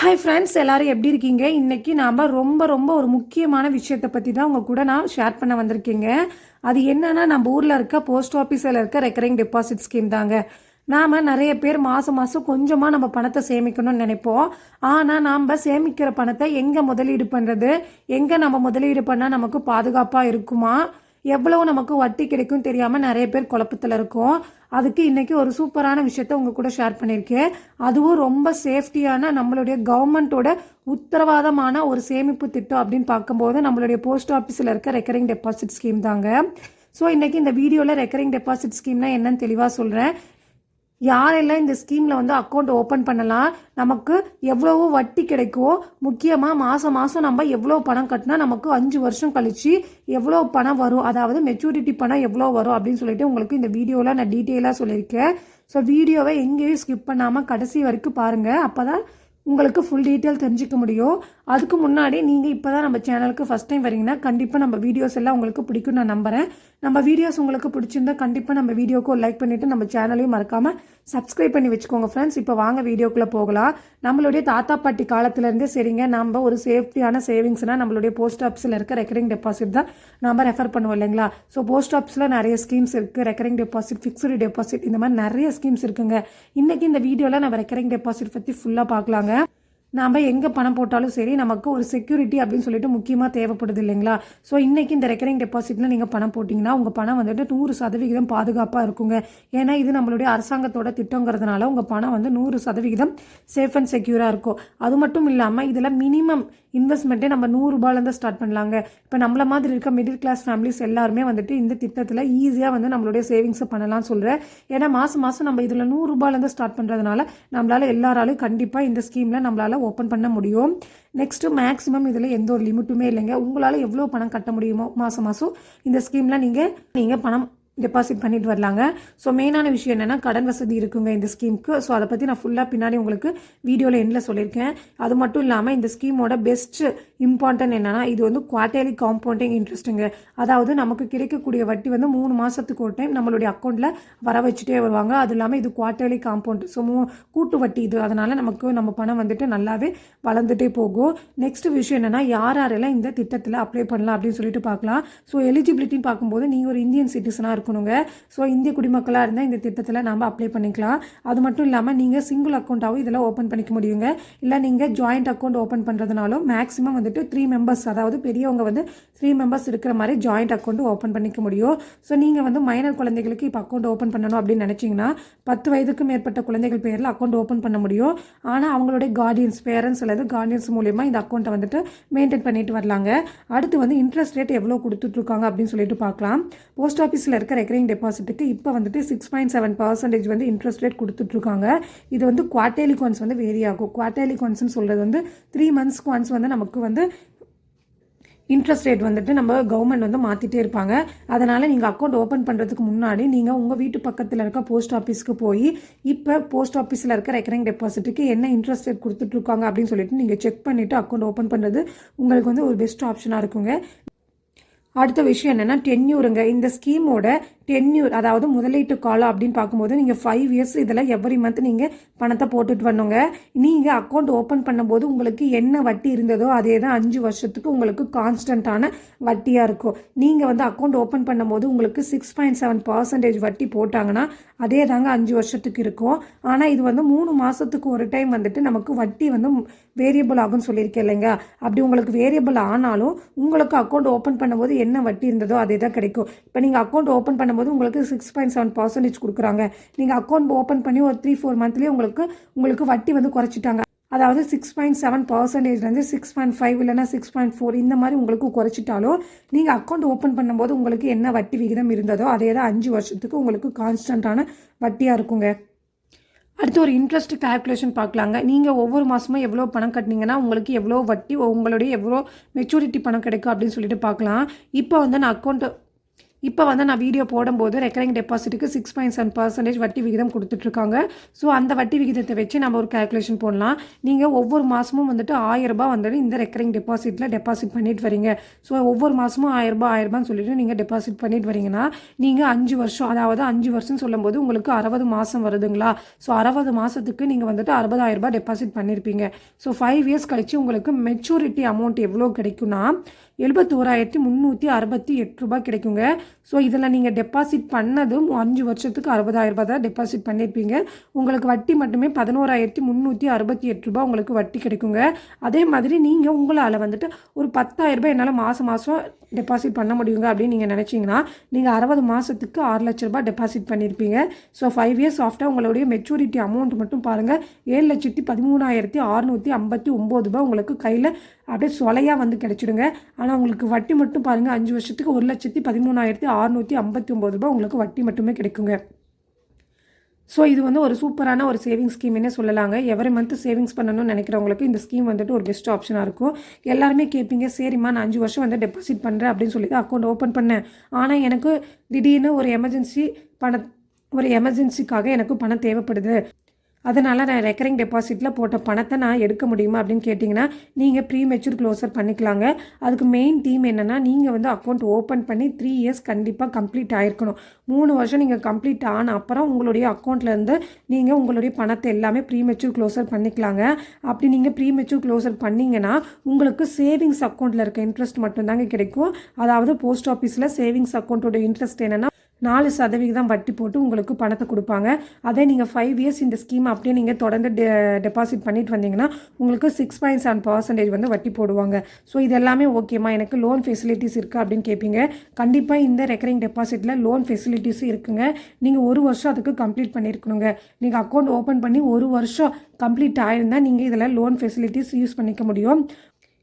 Hi friends எல்லோரும் எப்படி இருக்கீங்க? இன்னைக்கு நாம் ரொம்ப ரொம்ப ஒரு முக்கியமான விஷயத்தை பற்றி தான் உங்கள் கூட நான் ஷேர் பண்ண வந்திருக்கேங்க. அது என்னன்னா நம்ம ஊரில் இருக்க போஸ்ட் ஆஃபீஸில் இருக்க ரெக்கரிங் டெபாசிட் ஸ்கீம் தாங்க. நாம் நிறைய பேர் மாதம் மாதம் கொஞ்சமாக நம்ம பணத்தை சேமிக்கணும்னு நினைப்போம். ஆனால் நாம் சேமிக்கிற பணத்தை எங்கே முதலீடு பண்ணுறது எங்கே நம்ம முதலீடு பண்ணால் நமக்கு பாதுகாப்பாக இருக்குமா? எவ்வளவு நமக்கு வட்டி கிடைக்கும் தெரியாமல் நிறைய பேர் குழப்பத்தில் இருக்கோம். அதுக்கு இன்றைக்கி ஒரு சூப்பரான விஷயத்த உங்கள் கூட ஷேர் பண்ணியிருக்கேன். அதுவும் ரொம்ப சேஃப்டியான நம்மளுடைய கவர்மெண்ட்டோட உத்தரவாதமான ஒரு சேமிப்பு திட்டம் அப்படின்னு பார்க்கும்போது நம்மளுடைய போஸ்ட் ஆஃபீஸில் இருக்க ரெக்கரிங் டெபாசிட் ஸ்கீம் தாங்க. ஸோ இன்றைக்கி இந்த வீடியோவில் ரெக்கரிங் டெபாசிட் ஸ்கீம்னா என்னன்னு தெளிவாக சொல்கிறேன் யாரெல்லாம் இந்த ஸ்கீமில் வந்து அக்கௌண்ட் ஓப்பன் பண்ணலாம் நமக்கு எவ்வளவோ வட்டி கிடைக்கும் முக்கியமாக மாதம் மாதம் நம்ம எவ்வளோ பணம் கட்டினா நமக்கு அஞ்சு வருஷம் கழிச்சு எவ்வளோ பணம் வரும் அதாவது மெச்சூரிட்டி பணம் எவ்வளோ வரும் அப்படின்னு சொல்லிட்டு உங்களுக்கு இந்த வீடியோவில் நான் டீட்டெயிலாக சொல்லியிருக்கேன். ஸோ வீடியோவை எங்கேயும் ஸ்கிப் பண்ணாமல் கடைசி வரைக்கும் பாருங்கள் அப்போ தான் உங்களுக்கு ஃபுல் டீட்டெயில் தெரிஞ்சுக்க முடியும். அதுக்கு முன்னாடி நீங்கள் இப்போ தான் நம்ம சேனலுக்கு ஃபஸ்ட் டைம் வரீங்கன்னா கண்டிப்பாக நம்ம வீடியோஸ் எல்லாம் உங்களுக்கு பிடிக்கும் நான் நம்புகிறேன் நம்ம வீடியோஸ் உங்களுக்கு பிடிச்சிருந்தா கண்டிப்பாக நம்ம வீடியோக்கு ஒரு லைக் பண்ணிவிட்டு நம்ம சேனலையும் மறக்காமல் சப்ஸ்கிரைப் பண்ணி வச்சுக்கோங்க ஃப்ரெண்ட்ஸ் இப்போ வாங்க வீடியோக்குள்ளே போகலாம். நம்மளுடைய தாத்தா பாட்டி காலத்துலேருந்தே சரிங்க. நம்ம ஒரு சேஃப்டியான சேவிங்ஸ்னால் நம்மளுடைய போஸ்ட் ஆஃபீஸில் இருக்க ரெக்கரிங் டெபாசிட் தான் நம்ம ரெஃபர் பண்ணுவோம் இல்லைங்களா? ஸோ போஸ்ட் ஆஃபீஸில் நிறைய ஸ்கீம்ஸ் இருக்குது ரெக்கரிங் டெபாசிட் ஃபிக்ஸ்டு டெபாசிட் இந்த மாதிரி நிறைய ஸ்கீம்ஸ் இருக்குங்க. இன்றைக்கி இந்த வீடியோவில் நம்ம ரெக்கரிங் டெபாசிட் பற்றி ஃபுல்லாக பார்க்கலாங்க. நாம் எங்கே பணம் போட்டாலும் சரி நமக்கு ஒரு செக்யூரிட்டி அப்படின்னு சொல்லிட்டு முக்கியமாக தேவைப்படுது இல்லைங்களா? ஸோ இன்றைக்கி இந்த ரெக்கரிங் டெபாசிட்டில் நீங்கள் பணம் போட்டிங்கன்னா உங்கள் பணம் வந்துட்டு நூறு சதவிகிதம் பாதுகாப்பாக இருக்குங்க. ஏன்னா இது நம்மளுடைய அரசாங்கத்தோட திட்டங்கிறதுனால உங்கள் பணம் வந்து நூறு சதவிகிதம் சேஃப் அண்ட் செக்யூராக இருக்கும். அது மட்டும் இல்லாமல் இதில் மினிமம் இன்வெஸ்ட்மெண்ட்டே நம்ம நூறுரூபாலேருந்து ஸ்டார்ட் பண்ணலாங்க. இப்போ நம்மள மாதிரி இருக்க மிடில் கிளாஸ் ஃபேமிலிஸ் எல்லாருமே வந்துட்டு இந்த திட்டத்தில் ஈஸியாக வந்து நம்மளுடைய சேவிங்ஸை பண்ணலாம்னு சொல்கிறேன் ஏன்னா மாதம் மாதம் நம்ம இதில் நூறுரூபாலேருந்து ஸ்டார்ட் பண்ணுறதுனால நம்மளால் எல்லாராலையும் கண்டிப்பாக இந்த ஸ்கீமில் நம்மளால் ஓப்பன் பண்ண முடியும். நெக்ஸ்ட்டு மேக்ஸிமம் இதில் எந்த ஒரு லிமிட்டுமே இல்லைங்க. உங்களால் எவ்வளோ பணம் கட்ட முடியுமோ மாதம் மாதம் இந்த ஸ்கீமில் நீங்கள் நீங்கள் பணம் டெபாசிட் பண்ணிட்டு வரலாங்க. ஸோ மெயினான விஷயம் என்னென்னா கடன் வசதி இருக்குங்க இந்த ஸ்கீமுக்கு ஸோ அதை பற்றி நான் ஃபுல்லாக பின்னாடி உங்களுக்கு வீடியோவில் எண்டில் சொல்லியிருக்கேன். அது மட்டும் இல்லாமல் இந்த ஸ்கீமோட பெஸ்ட் இம்பார்ட்டன்ட் என்னென்னா இது வந்து குவார்டர்லி காம்பவுண்டிங் இன்ட்ரெஸ்ட்டுங்க அதாவது நமக்கு கிடைக்கக்கூடிய வட்டி வந்து மூணு மாதத்துக்கு ஒரு டைம் நம்மளுடைய அக்கௌண்ட்டில் வர வச்சுட்டே வருவாங்க. அது இல்லாமல் இது குவார்டர்லி காம்பவுண்ட் ஸோ மூ கூட்டு வட்டி இது. அதனால் நமக்கு நம்ம பணம் வந்துட்டு நல்லாவே வளர்ந்துட்டே போகும். நெக்ஸ்ட் விஷயம் என்னென்னா யார் யாரெல்லாம் இந்த திட்டத்தில் அப்ளை பண்ணலாம் அப்படின்னு சொல்லிட்டு பார்க்கலாம். ஸோ எலிஜிபிலிட்டின்னு பார்க்கும்போது நீங்கள் ஒரு இந்தியன் சிட்டிசனாக இருக்கணுங்க ஸோ இந்திய குடிமக்களாக இருந்தால் இந்த திட்டத்தில் நாம் அப்ளை பண்ணிக்கலாம். அது மட்டும் இல்லாமல் நீங்கள் சிங்கிள் அக்கௌண்ட்டாகவும் இதில் ஓப்பன் பண்ணிக்க முடியுங்க. இல்லை நீங்கள் ஜாயிண்ட் அக்கௌண்ட் ஓப்பன் பண்ணுறதுனாலும் மேக்ஸிமம் வந்துட்டு த்ரீ மெம்பர்ஸ் அதாவது பெரியவங்க வந்து த்ரீ மெம்பர்ஸ் இருக்கிற மாதிரி ஜாயிண்ட் அக்கௌண்ட் ஓப்பன் பண்ணிக்க முடியும். ஸோ நீங்கள் வந்து மைனர் குழந்தைகளுக்கு இப்போ அக்கௌண்ட் ஓப்பன் பண்ணணும் அப்படின்னு நினச்சிங்கன்னா பத்து வயதுக்கு மேற்பட்ட குழந்தைகள் பேரில் அக்கௌண்ட் ஓப்பன் பண்ண முடியும். ஆனால் அவங்களுடைய கார்டியன்ஸ் பேரண்ட்ஸ் அல்லது கார்டியன்ஸ் மூலியமா இந்த அக்கௌண்ட்டை வந்துட்டு மெயின்டைன் பண்ணிட்டு வரலாங்க. அடுத்து வந்து இன்ட்ரெஸ்ட் ரேட் எவ்வளோ கொடுத்துட்ருக்காங்க அப்படின்னு சொல்லிட்டு பார்க்கலாம். போஸ்ட் ஆஃபீஸில் இருக்க ரெக்கரிங் டெபாசிட்டுக்கு இப்போ வந்துட்டு சிக்ஸ் பாயிண்ட் செவன் பர்சன்டேஜ் வந்து இன்ட்ரெஸ்ட் ரேட் கொடுத்துட்ருக்காங்க. இது வந்து குவார்டேலி கான்ஸ் வந்து வேரி ஆகும். குவார்டேலி கான்ஸ்னு சொல்கிறது வந்து த்ரீ மந்த்ஸ்க்கு ஒன்ஸ் வந்து நமக்கு வந்து இன்ட்ரெஸ்ட் ரேட் வந்துட்டு நம்ம கவர்மெண்ட் வந்து மாற்றிட்டே இருப்பாங்க. அதனால் நீங்கள் அக்கௌண்ட் ஓப்பன் பண்ணுறதுக்கு முன்னாடி நீங்கள் உங்கள் வீட்டு பக்கத்தில் இருக்க போஸ்ட் ஆஃபீஸ்க்கு போய் இப்போ போஸ்ட் ஆஃபீஸில் இருக்க ரெக்கரிங் டெபாசிட்டுக்கு என்ன இன்ட்ரெஸ்ட் ரேட் கொடுத்துட்ருக்காங்க அப்படின்னு சொல்லிட்டு நீங்கள் செக் பண்ணிவிட்டு அக்கௌண்ட் ஓப்பன் பண்ணுறது உங்களுக்கு வந்து ஒரு பெஸ்ட் ஆப்ஷனாக இருக்குங்க. அடுத்த விஷயம் என்னென்னா டென்யூருங்க. இந்த ஸ்கீமோட டென்யூர் அதாவது முதலீட்டு காலம் அப்படின்னு பார்க்கும்போது நீங்கள் ஃபைவ் இயர்ஸ் இதில் எவ்ரி மந்த் நீங்கள் பணத்தை போட்டுட்டு வரணுங்க. நீங்கள் அக்கௌண்ட் ஓப்பன் பண்ணும்போது உங்களுக்கு என்ன வட்டி இருந்ததோ அதே தான் அஞ்சு வருஷத்துக்கு உங்களுக்கு கான்ஸ்டண்ட்டான வட்டியாக இருக்கும். நீங்கள் வந்து அக்கௌண்ட் ஓப்பன் பண்ணும்போது உங்களுக்கு சிக்ஸ் பாயிண்ட் செவன் பர்சன்டேஜ் வட்டி போட்டாங்கன்னா அதே தாங்க அஞ்சு வருஷத்துக்கு இருக்கும். ஆனால் இது வந்து மூணு மாதத்துக்கு ஒரு டைம் வந்துட்டு நமக்கு வட்டி வந்து வேரியபிள் ஆகும்னு சொல்லியிருக்கேன் இல்லைங்க. அப்படி உங்களுக்கு வேரியபிள் ஆனாலும் உங்களுக்கு அக்கௌண்ட் ஓப்பன் பண்ணும்போது என்ன வட்டி இருந்ததோ அதே தான் கிடைக்கும். இப்போ நீங்கள் அக்கௌண்ட் ஓப்பன் பண்ணும்போது உங்களுக்கு சிக்ஸ் பாயிண்ட் செவன் பர்சன்டேஜ் கொடுக்குறாங்க. நீங்கள் அக்கௌண்ட் ஓப்பன் பண்ணி ஒரு த்ரீ ஃபோர் மந்த்லேயே உங்களுக்கு உங்களுக்கு வட்டி வந்து குறைச்சிட்டாங்க. அதாவது சிக்ஸ் பாயிண்ட் செவன் பர்சன்டேஜ்லேருந்து சிக்ஸ் பாயிண்ட் ஃபைவ் இல்லைனா சிக்ஸ் பாயிண்ட் ஃபோர் இந்த மாதிரி உங்களுக்கு குறைச்சிட்டாலும் நீங்கள் அக்கௌண்ட் ஓப்பன் பண்ணும்போது உங்களுக்கு என்ன வட்டி விகிதம் இருந்ததோ அதே தான் அஞ்சு வருஷத்துக்கு உங்களுக்கு கான்ஸ்டண்ட்டான வட்டியாக இருக்குங்க. அடுத்து ஒரு இன்ட்ரெஸ்ட் கால்குலேஷன் பார்க்கலாங்க. நீங்கள் ஒவ்வொரு மாதமும் எவ்வளோ பணம் கட்டினீங்கன்னா உங்களுக்கு எவ்வளோ வட்டி உங்களுடைய எவ்வளோ மெச்சூரிட்டி பணம் கிடைக்கும் அப்படின்னு சொல்லிட்டு பார்க்கலாம். இப்போ வந்து நான் அக்கௌண்ட் இப்போ வந்து நான் வீடியோ போடும்போது ரெக்கரிங் டெபாசிட்டுக்கு சிக்ஸ் பாயிண்ட் செவன் பர்சன்டேஜ் வட்டி விகிதம் கொடுத்துட்ருக்காங்க. ஸோ அந்த வட்டி விகிதத்தை வச்சு நம்ம ஒரு கால்குலேஷன் போடலாம். நீங்கள் ஒவ்வொரு மாதமும் வந்துட்டு ஆயிரரூபா வந்துட்டு இந்த ரெக்கரிங் டெபாசிட்டில் டெபாசிட் பண்ணிட்டு வரீங்க. ஸோ ஒவ்வொரு மாதமும் ஆயிரரூபா ஆயிரரூபான்னு சொல்லிட்டு நீங்கள் டெபாசிட் பண்ணிட்டு வரீங்கன்னா நீங்கள் அஞ்சு வருஷம் அதாவது அஞ்சு வருஷம் சொல்லும்போது உங்களுக்கு அறுபது மாதம் வருதுங்களா? ஸோ அறுபது மாதத்துக்கு நீங்கள் வந்துட்டு அறுபதாயிரரூபா டெபாசிட் பண்ணியிருப்பீங்க ஸோ ஃபைவ் இயர்ஸ் கழித்து உங்களுக்கு மெச்சூரிட்டி அமௌண்ட் எவ்வளோ கிடைக்கும்னா எழுபத்தோராயிரத்தி முந்நூற்றி அறுபத்தி எட்டு ரூபாய் கிடைக்குங்க. ஸோ இதில் நீங்கள் டெபாசிட் பண்ணதும் அஞ்சு வருஷத்துக்கு அறுபதாயிரம் ரூபாய் தான் டெபாசிட் பண்ணியிருப்பீங்க உங்களுக்கு வட்டி மட்டுமே பதினோராயிரத்தி முந்நூற்றி அறுபத்தி எட்டு ரூபாய் உங்களுக்கு வட்டி கிடைக்குங்க. அதே மாதிரி நீங்கள் உங்களால் வந்துட்டு ஒரு பத்தாயிரரூபா என்னால் மாதம் மாதம் டெபாசிட் பண்ண முடியுங்க அப்படின்னு நீங்கள் நினச்சிங்கன்னா நீங்கள் அறுபது மாதத்துக்கு ஆறு லட்ச ரூபாய் டெபாசிட் பண்ணியிருப்பீங்க ஸோ ஃபைவ் இயர்ஸ் ஆஃப்டர் உங்களுடைய மெச்சூரிட்டி அமௌண்ட் மட்டும் பாருங்கள் ஏழு லட்சத்தி பதிமூணாயிரத்தி அறுநூற்றி ஐம்பத்தி ஒம்பது ரூபாய் உங்களுக்கு கையில் அப்படியே சொலையாக வந்து கிடைச்சிடுங்க. ஆனால் உங்களுக்கு வட்டி மட்டும் பாருங்கள் அஞ்சு வருஷத்துக்கு ஒரு லட்சத்தி பதிமூணாயிரத்தி அறநூற்றி ஐம்பத்தி ஒம்பது ரூபாய் உங்களுக்கு வட்டி மட்டுமே கிடைக்குங்க. ஸோ இது வந்து ஒரு சூப்பரான ஒரு சேவிங் ஸ்கீம்னே சொல்லலாங்க. எவரி மந்த் சேவிங்ஸ் பண்ணணும்னு நினைக்கிறவங்களுக்கு இந்த ஸ்கீம் வந்துட்டு ஒரு பெஸ்ட் ஆப்ஷனாக இருக்கும். எல்லாருமே கேட்பீங்க சரிம்மா நான் அஞ்சு வருஷம் வந்து டெபாசிட் பண்ணுறேன் அப்படின்னு சொல்லி தான் அக்கௌண்ட் ஓப்பன் பண்ணேன். ஆனால் எனக்கு திடீர்னு ஒரு எமர்ஜென்சி பண ஒரு எமர்ஜென்சிக்காக எனக்கு பணம் தேவைப்படுது. அதனால் நான் ரெக்கரிங் டெபாசிட்டில் போட்ட பணத்தை நான் எடுக்க முடியுமா அப்படின்னு கேட்டிங்கன்னா நீங்கள் ப்ரீ மெச்சூர் க்ளோசர் பண்ணிக்கலாங்க. அதுக்கு மெயின் தீம் என்னென்னா நீங்கள் வந்து அக்கௌண்ட் ஓப்பன் பண்ணி த்ரீ இயர்ஸ் கண்டிப்பாக கம்ப்ளீட் ஆகிருக்கணும் மூணு வருஷம் நீங்கள் கம்ப்ளீட் ஆன அப்புறம் உங்களுடைய அக்கௌண்ட்லேருந்து நீங்கள் உங்களுடைய பணத்தை எல்லாமே ப்ரீ மெச்சூர் க்ளோசர் பண்ணிக்கலாங்க. அப்படி நீங்கள் ப்ரீ மெச்சூர் க்ளோசர் பண்ணிங்கன்னா உங்களுக்கு சேவிங்ஸ் அக்கௌண்ட்டில் இருக்க இன்ட்ரெஸ்ட் மட்டும்தாங்க கிடைக்கும். அதாவது போஸ்ட் ஆஃபீஸில் சேவிங்ஸ் அக்கௌண்ட்டோட இன்ட்ரெஸ்ட் என்னென்னா நாலு சதவிகிதம் வட்டி போட்டு உங்களுக்கு பணத்தை கொடுப்பாங்க. அதே நீங்கள் ஃபைவ் இயர்ஸ் இந்த ஸ்கீம் அப்படியே நீங்கள் தொடர்ந்து டெ டெபாசிட் பண்ணிட்டு வந்தீங்கன்னா உங்களுக்கு சிக்ஸ் பாயிண்ட் செவன் பர்சன்டேஜ் வந்து வட்டி போடுவாங்க. ஸோ இது எல்லாமே ஓகேம்மா எனக்கு லோன் ஃபெசிலிட்டிஸ் இருக்குது அப்படின்னு கேட்பீங்க கண்டிப்பாக இந்த ரெக்கரிங் டெபாசிட்டில் லோன் ஃபெசிலிட்டிஸும் இருக்குங்க. நீங்கள் ஒரு வருஷம் அதுக்கு கம்ப்ளீட் பண்ணியிருக்கணுங்க நீங்கள் அக்கௌண்ட் ஓப்பன் பண்ணி ஒரு வருஷம் கம்ப்ளீட் ஆயிருந்தால் நீங்கள் இதில் லோன் ஃபெசிலிட்டிஸ் யூஸ் பண்ணிக்க முடியும்.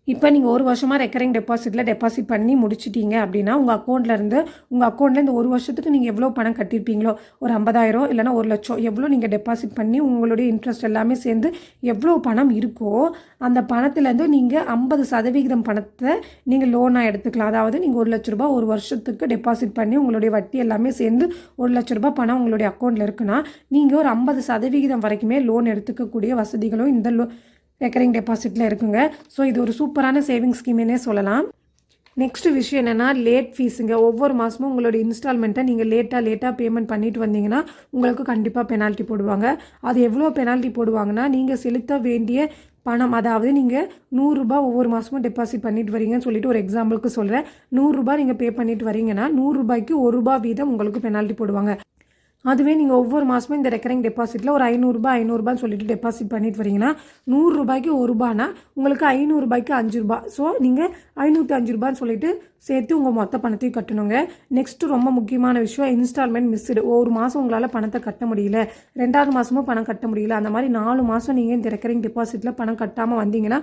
இப்போ நீங்கள் ஒரு வருஷமாக ரெக்கரிங் டெபாசிட்டில் டெபாசிட் பண்ணி முடிச்சிட்டீங்க அப்படின்னா உங்கள் அக்கௌண்ட்லேருந்து உங்கள் அக்கௌண்ட்டில் இந்த ஒரு வருஷத்துக்கு நீங்கள் எவ்வளோ பணம் கட்டியிருப்பீங்களோ ஒரு ஐம்பதாயிரம் இல்லைனா ஒரு லட்சம் எவ்வளோ நீங்கள் டெபாசிட் பண்ணி உங்களுடைய இன்ட்ரெஸ்ட் எல்லாமே சேர்ந்து எவ்வளோ பணம் இருக்கோ அந்த பணத்துலேருந்து நீங்கள் ஐம்பது சதவிகிதம் பணத்தை நீங்கள் லோனாக எடுத்துக்கலாம். அதாவது நீங்கள் ஒரு லட்ச ரூபாய் ஒரு வருஷத்துக்கு டெபாசிட் பண்ணி உங்களுடைய வட்டி எல்லாமே சேர்ந்து ஒரு லட்ச ரூபா பணம் உங்களுடைய அக்கௌண்ட்டில் இருக்குன்னா நீங்கள் ஒரு ஐம்பது சதவிகிதம் வரைக்குமே லோன் எடுத்துக்கக்கூடிய வசதிகளும் இந்த லோ ரெக்கரிங் டெபாசிட்டில் இருக்குங்க. ஸோ இது ஒரு சூப்பரான சேவிங் ஸ்கீமுன்னே சொல்லலாம். நெக்ஸ்ட் விஷயம் என்னென்னா லேட் ஃபீஸுங்க ஒவ்வொரு மாதமும் உங்களோட இன்ஸ்டால்மெண்ட்டை நீங்கள் லேட்டாக லேட்டாக பேமெண்ட் பண்ணிட்டு வந்தீங்கன்னா உங்களுக்கு கண்டிப்பாக பெனால்ட்டி போடுவாங்க. அது எவ்வளோ பெனால்ட்டி போடுவாங்கன்னா நீங்கள் செலுத்த வேண்டிய பணம் அதாவது நீங்கள் நூறுரூபா ஒவ்வொரு மாதமும் டெபாசிட் பண்ணிட்டு வரீங்கன்னு சொல்லிட்டு ஒரு எக்ஸாம்பிளுக்கு சொல்கிறேன் நூறுரூபா நீங்கள் பே பண்ணிட்டு வரீங்கன்னா நூறுரூபாய்க்கு ஒரு ரூபா வீதம் உங்களுக்கு பெனால்ட்டி போடுவாங்க. அதுவே நீங்கள் ஒவ்வொரு மாதமும் இந்த ரெக்கரிங் டெபாசிட்டில் ஒரு ஐநூறுரூபா ஐநூறுரூபான்னு சொல்லிட்டு டெபாசிட் பண்ணிட்டு வரீங்கன்னா நூறுரூபாய்க்கு ஒரு ரூபானா உங்களுக்கு ஐநூறுரூபாய்க்கு அஞ்சு ரூபா. ஸோ நீங்கள் ஐநூற்றி அஞ்சு ரூபான்னு சொல்லிட்டு சேர்த்து உங்கள் மொத்த பணத்தையும் கட்டணுங்க. நெக்ஸ்ட்டு ரொம்ப முக்கியமான விஷயம் இன்ஸ்டால்மெண்ட் மிஸ்டு ஒரு மாதம் உங்களால் பணத்தை கட்ட முடியல. ரெண்டாவது மாதமும் பணம் கட்ட முடியல. அந்த மாதிரி நாலு மாதம் நீங்கள் இந்த ரெக்கரிங் டெபாசிட்டில் பணம் கட்டாமல் வந்தீங்கன்னா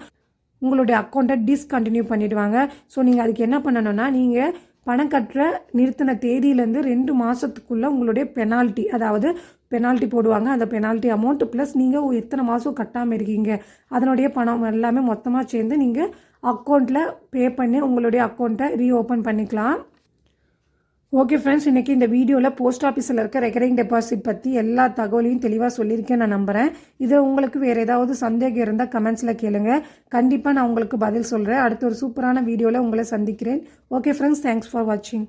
உங்களுடைய அக்கௌண்ட்டை டிஸ்கண்டினியூ பண்ணிவிடுவாங்க ஸோ நீங்கள் அதுக்கு என்ன பண்ணணும்னா நீங்கள் பணம் கட்டுற நிறுத்தின தேதியிலேருந்து ரெண்டு மாதத்துக்குள்ளே உங்களுடைய பெனால்ட்டி அதாவது பெனால்ட்டி போடுவாங்க. அந்த பெனால்ட்டி அமௌண்ட்டு ப்ளஸ் நீங்கள் எத்தனை மாதம் கட்டாமல் இருக்கீங்க? அதனுடைய பணம் எல்லாமே மொத்தமாக சேர்ந்து நீங்கள் அக்கௌண்ட்டில் பே பண்ணி உங்களுடைய அக்கௌண்ட்டை ரீஓப்பன் பண்ணிக்கலாம். ஓகே ஃப்ரெண்ட்ஸ் இன்றைக்கி இந்த வீடியோவில் போஸ்ட் ஆஃபீஸில் இருக்க ரெக்கரிங் டெபாசிட் பற்றி எல்லா தகவலையும் தெளிவாக சொல்லியிருக்கேன் நான் நம்புகிறேன் இதில் உங்களுக்கு வேறு ஏதாவது சந்தேகம் இருந்தால் கமெண்ட்ஸில் கேளுங்க. கண்டிப்பாக நான் உங்களுக்கு பதில் சொல்கிறேன் அடுத்த ஒரு சூப்பரான வீடியோவில் உங்களை சந்திக்கிறேன். ஓகே ஃப்ரெண்ட்ஸ் தேங்க்ஸ் ஃபார் வாட்சிங்